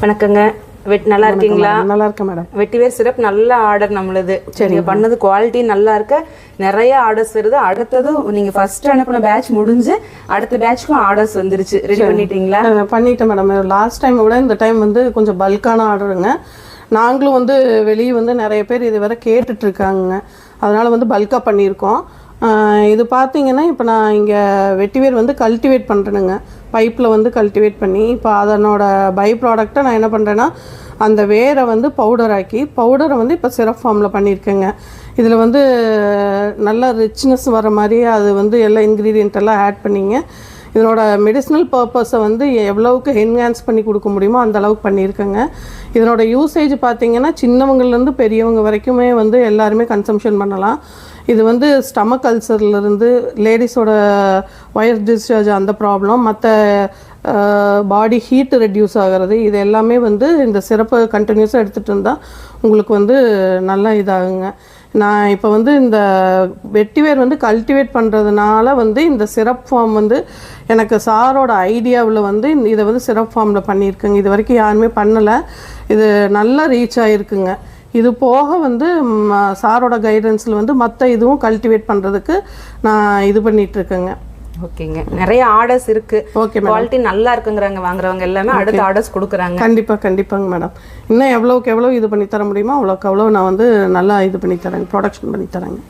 வணக்கங்க. வெட் நல்லா இருக்கீங்களா? நல்லா இருக்கேன் மேடம். வெட்டிவேர் சிரப் நல்ல ஆர்டர் நம்மளுது. நீங்க பண்ணது குவாலிட்டி நல்லா இருக்க. நிறைய ஆர்டர்ஸ் வருது. அடுத்தது நீங்க ஃபர்ஸ்ட் அனுப்பின பேட்ச் முடிஞ்சு அடுத்த பேட்ச்க்கும் ஆர்டர்ஸ் வந்துருச்சு. ரெடி பண்ணிட்டீங்களா? பண்ணிட்டேன் மேடம். லாஸ்ட் டைம் விட இந்த டைம் வந்து கொஞ்சம் பல்கான ஆர்டருங்க நாங்களும் வந்து வெளியே வந்து நிறைய பேர் இது வரை கேட்டுட்டு இருக்காங்க அதனால வந்து பல்காக பண்ணியிருக்கோம். இது பார்த்தீங்கன்னா இப்போ நான் இங்கே வெட்டிவேர் வந்து கல்டிவேட் பண்ணுறேனுங்க பைப்பில் வந்து கல்டிவேட் பண்ணி இப்போ அதனோட பை ப்ராடக்ட்டை நான் என்ன பண்ணுறேன்னா அந்த வேரை வந்து பவுடர் ஆக்கி பவுடரை வந்து இப்போ சிரப் ஃபார்மில் பண்ணியிருக்கேங்க இதில் வந்து நல்ல ரிச்னஸ் வர மாதிரி அது வந்து எல்லா இன்க்ரீடியண்ட் எல்லாம் ஆட் பண்ணிங்க. இதனோட மெடிசினல் பர்பஸை வந்து எவ்வளவுக்கு என்ஹான்ஸ் பண்ணி கொடுக்க முடியுமோ அந்த அளவுக்கு பண்ணியிருக்கேங்க. இதனோட யூசேஜ் பார்த்தீங்கன்னா சின்னவங்கள்லேருந்து பெரியவங்க வரைக்குமே வந்து எல்லாருமே கன்சம்ஷன் பண்ணலாம். இது வந்து ஸ்டமக் அல்சர்லேருந்து லேடிஸோட வயர் டிஸ்சார்ஜ் அந்த ப்ராப்ளம் மற்ற பாடி ஹீட் ரெடியூஸ் ஆகிறது இது எல்லாமே வந்து இந்த சிறப்பு கண்டினியூஸாக எடுத்துகிட்டு இருந்தால் உங்களுக்கு வந்து நல்லா இதாகுங்க. நான் இப்போ வந்து இந்த வெட்டிவேர் வந்து கல்டிவேட் பண்ணுறதுனால வந்து இந்த சிரப் ஃபார்ம் வந்து எனக்கு சாரோட ஐடியாவில் வந்து இதை வந்து சிரப் ஃபார்மில் பண்ணியிருக்கேங்க. இது வரைக்கும் யாருமே பண்ணலை. இது நல்லா ரீச் ஆகிருக்குங்க இது போக வந்து சாரோட கைடன்ஸில் வந்து மற்ற இதுவும் கல்டிவேட் பண்ணுறதுக்கு நான் இது பண்ணிகிட்ருக்கேங்க இருக்கேங்க. ஓகேங்க நிறைய ஆர்டர்ஸ் இருக்கு. ஓகே குவாலிட்டி நல்லா இருக்குங்கிறாங்க. வாங்குறவங்க எல்லாமே அடுத்த ஆர்டர்ஸ் கொடுக்குறாங்க. கண்டிப்பாக கண்டிப்பாங்க மேடம் இன்னும் எவ்வளோக்கு எவ்வளோ இது பண்ணி தர முடியுமோ அவ்வளோக்கு அவ்வளோ நான் வந்து நல்லா இது பண்ணி தரேங்க ப்ரொடக்ஷன் பண்ணி தரேங்க.